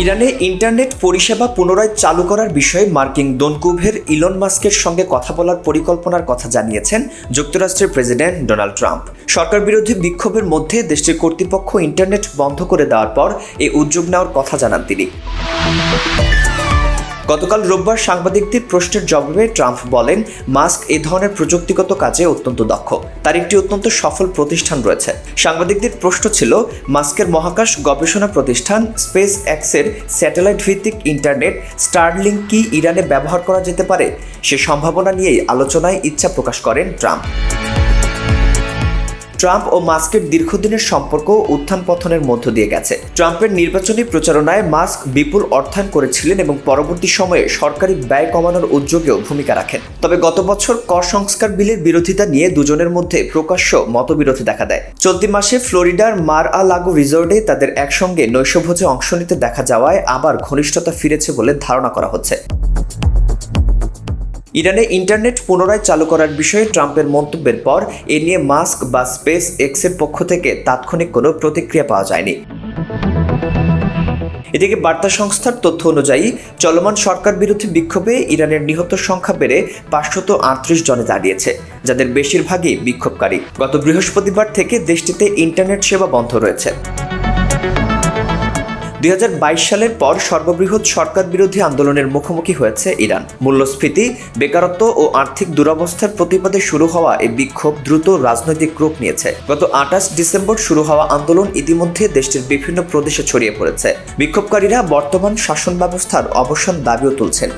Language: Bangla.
ইরানে ইন্টারনেট পরিষেবা পুনরায় চালু করার বিষয়ে মার্কিন দনকুভের ইলন মাস্কের সঙ্গে কথা বলার পরিকল্পনার কথা জানিয়েছেন যুক্তরাষ্ট্রের প্রেসিডেন্ট ডোনাল্ড ট্রাম্প। সরকার বিরোধী বিক্ষোভের মধ্যে দেশটির কর্তৃপক্ষ ইন্টারনেট বন্ধ করে দেওয়ার পর এই উদ্যোগ নেওয়ার কথা জানান তিনি। গতকাল রোববার সাংবাদিকদের প্রশ্নের জবাবে ট্রাম্প বলেন, মাস্ক এ ধরনের প্রযুক্তিগত কাজে অত্যন্ত দক্ষ। তার একটি অত্যন্ত সফল প্রতিষ্ঠান রয়েছে। সাংবাদিকদের প্রশ্ন ছিল, মাস্কের মহাকাশ গবেষণা প্রতিষ্ঠান স্পেস এক্সের স্যাটেলাইট ভিত্তিক ইন্টারনেট স্টারলিংক কি ইরানে ব্যবহার করা যেতে পারে? সে সম্ভাবনা নিয়েই আলোচনায় ইচ্ছা প্রকাশ করেন ট্রাম্প। ট্রাম্প ও মাস্কের দীর্ঘদিনের সম্পর্ক উত্থান পতনের মধ্য দিয়ে গেছে। ট্রাম্পের নির্বাচনী প্রচারণায় মাস্ক বিপুল অর্থায়ন করেছিলেন এবং পরবর্তী সময়ে সরকারি ব্যয় কমানোর উদ্যোগেও ভূমিকা রাখেন। তবে গত বছর কর সংস্কার বিলের বিরোধিতা নিয়ে দুজনের মধ্যে প্রকাশ্য মতবিরোধ দেখা দেয়। চলতি মাসে ফ্লোরিডার মার আ লাগো রিসোর্টে তাদের একসঙ্গে নৈশভোজে অংশ নিতে দেখা যাওয়ায় আবার ঘনিষ্ঠতা ফিরেছে বলে ধারণা করা হচ্ছে। ইরানে ইন্টারনেট পুনরায় চালু করার বিষয়ে ট্রাম্পের মন্তব্যের পর এ নিয়ে মাস্ক বা স্পেস এক্সের পক্ষ থেকে তাৎক্ষণিক কোনো প্রতিক্রিয়া পাওয়া যায়নি। এদিকে বার্তা সংস্থার তথ্য অনুযায়ী, চলমান সরকার বিরোধী বিক্ষোভে ইরানের নিহত সংখ্যা বেড়ে পাঁচশত আটত্রিশ জনে দাঁড়িয়েছে, যাদের বেশিরভাগই বিক্ষোভকারী। গত বৃহস্পতিবার থেকে দেশটিতে ইন্টারনেট সেবা বন্ধ রয়েছে। দুই সালের পর সর্ববৃহৎ সরকার বিরোধী আন্দোলনের মুখোমুখি হয়েছে ইরান। মূল্যস্ফীতি, বেকারত্ব ও আর্থিক দুরবস্থার প্রতিবাদে শুরু হওয়া এই বিক্ষোভ দ্রুত রাজনৈতিক রূপ নিয়েছে। গত আঠাশ ডিসেম্বর শুরু হওয়া আন্দোলন ইতিমধ্যে দেশটির বিভিন্ন প্রদেশে ছড়িয়ে পড়েছে। বিক্ষোভকারীরা বর্তমান শাসন ব্যবস্থার অবসান দাবিও তুলছেন।